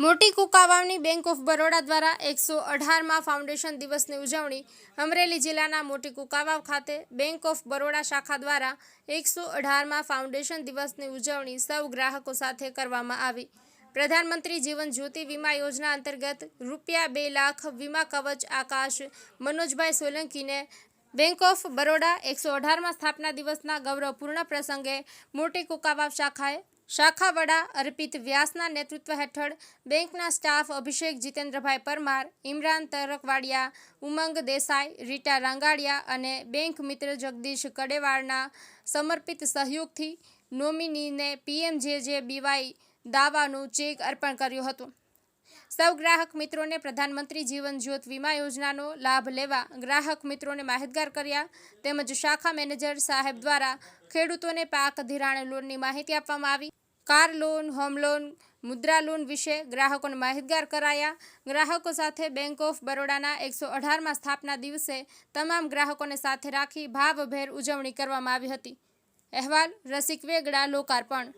મોટી કુકાવાવની bank of Baroda દ્વારા એકસો અઢારમાં ફાઉન્ડેશન દિવસની ઉજવણી અમરેલી જિલ્લાના મોટી કુકાવાવ ખાતે બેંક ઓફ બરોડા શાખા દ્વારા એકસો અઢારમાં ફાઉન્ડેશન દિવસની ઉજવણી સૌ ગ્રાહકો સાથે કરવામાં આવી. પ્રધાનમંત્રી જીવન જ્યોતિ વીમા યોજના અંતર્ગત રૂપિયા બે લાખ વીમા કવચ આકાશ મનોજભાઈ સોલંકીને બેંક ઓફ બરોડા એકસો અઢારમાં સ્થાપના દિવસના ગૌરવપૂર્ણ પ્રસંગે મોટી કુકાવાવ શાખાએ શાખા વડા અર્પિત વ્યાસના નેતૃત્વ હેઠળ બેંકના સ્ટાફ અભિષેક જીતેન્દ્રભાઈ પરમાર, ઇમરાન તરકવાડિયા, ઉમંગ દેસાઈ, રીટા રાંગાડિયા અને બેંક મિત્ર જગદીશ કડેવાળના સમર્પિત સહયોગથી નોમિનીને પીએમજેજેબીવાય દાવાનું ચેક અર્પણ કર્યું હતું. સૌ ગ્રાહક મિત્રોને પ્રધાનમંત્રી જીવન જ્યોત વીમા યોજનાનો લાભ લેવા ગ્રાહક મિત્રોને માહિતગાર કર્યા તેમજ શાખા મેનેજર સાહેબ દ્વારા ખેડૂતોને પાક ધિરાણ લોનની માહિતી આપવામાં આવી. Car loan, home loan, Mudra loan વિશે ગ્રાહકોને માહિતગાર કરાયા. ગ્રાહકો સાથે બેંક ઓફ બરોડાના એકસો અઢારમાં સ્થાપના દિવસે તમામ ગ્રાહકોને સાથે રાખી ભાવભેર ઉજવણી કરવામાં આવી હતી. અહેવાલ રસિક વેગડા, લોકાર્પણ.